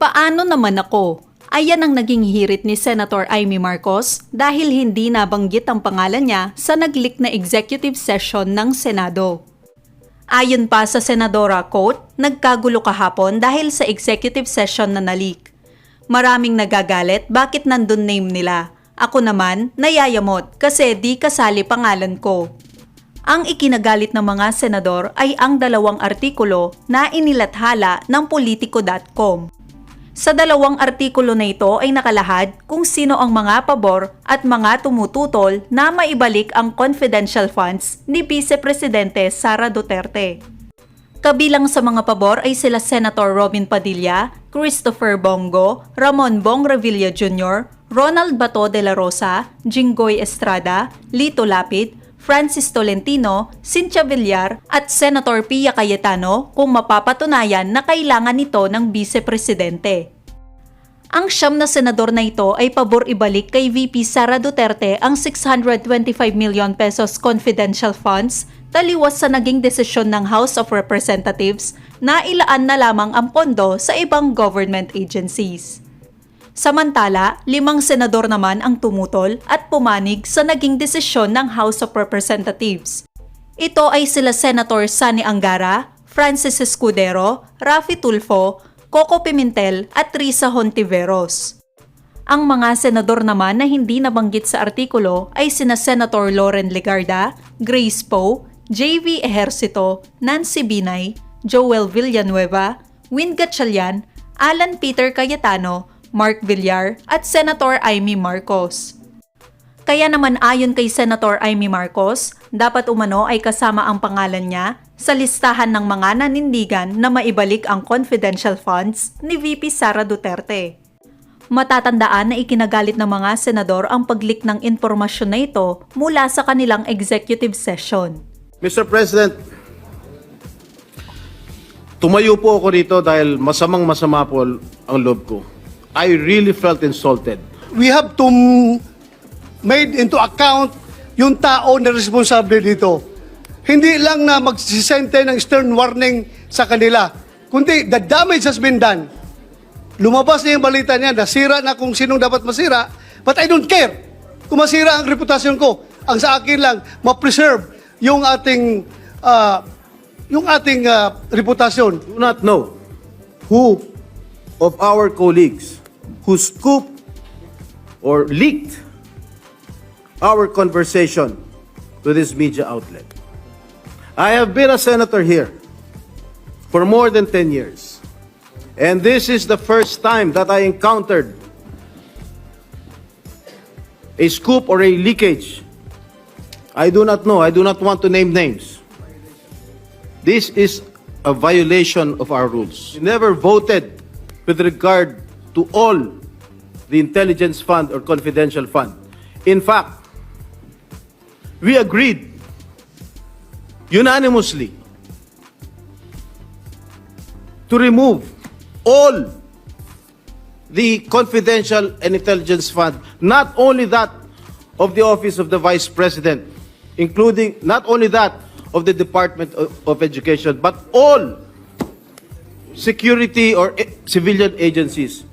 Paano naman ako? Ayan ang naging hirit ni Senator Amy Marcos dahil hindi nabanggit ang pangalan niya sa naglik na executive session ng Senado. Ayon pa sa Senadora, quote, nagkagulo kahapon dahil sa executive session na nalik. Maraming nagagalit bakit nandun name nila. Ako naman, nayayamot kasi di kasali pangalan ko. Ang ikinagalit ng mga senador ay ang dalawang artikulo na inilathala ng politico.com. Sa dalawang artikulo na ito ay nakalahad kung sino ang mga pabor at mga tumututol na maibalik ang confidential funds ni Vice Presidente Sara Duterte. Kabilang sa mga pabor ay sila Senator Robin Padilla, Christopher Bongo, Ramon Bong Revilla Jr., Ronald Bato de la Rosa, Jinggoy Estrada, Lito Lapid, Francis Tolentino, Cynthia Villar at Senator Pia Cayetano kung mapapatunayan na kailangan nito ng Vice Presidente. Ang siyam na senador na ito ay pabor ibalik kay VP Sara Duterte ang 625 million pesos confidential funds taliwas sa naging desisyon ng House of Representatives na ilaan na lamang ang pondo sa ibang government agencies. Samantala, limang senador naman ang tumutol at pumanig sa naging desisyon ng House of Representatives. Ito ay sila Senator Sani Angara, Francis Escudero, Rafi Tulfo, Coco Pimentel at Risa Hontiveros. Ang mga senador naman na hindi nabanggit sa artikulo ay sina Senator Loren Legarda, Grace Poe, JV Ejercito, Nancy Binay, Joel Villanueva, Win Gatchalian, Alan Peter Cayetano, Mark Villar at Senator Amy Marcos. Kaya naman ayon kay Senator Amy Marcos, dapat umano ay kasama ang pangalan niya sa listahan ng mga nanindigan na maibalik ang confidential funds ni VP Sara Duterte. Matatandaan na ikinagalit ng mga senador ang pag-leak ng impormasyon na ito mula sa kanilang executive session. Mr. President, tumayo po ako rito dahil masamang masama po ang loob ko. I really felt insulted. we have to made into account yung tao na responsable dito. Hindi lang na magsisente ng stern warning sa kanila, kundi the damage has been done. Lumabas na yung balita niya, nasira na kung sinong dapat masira, but I don't care kung masira ang reputasyon ko. Ang sa akin lang, ma-preserve yung ating ah, yung ating ah, reputasyon. Do not know who of our colleagues who scooped or leaked our conversation to this media outlet. I have been a senator here for more than 10 years. And this is the first time that I encountered a scoop or a leakage. I do not know. I do not want to name names. This is a violation of our rules. We never voted with regard to all the intelligence fund or confidential fund. In fact, we agreed unanimously to remove all the confidential and intelligence fund, not only that of the office of the vice president, including not only that of the Department of, Education, but all security or eh, civilian agencies.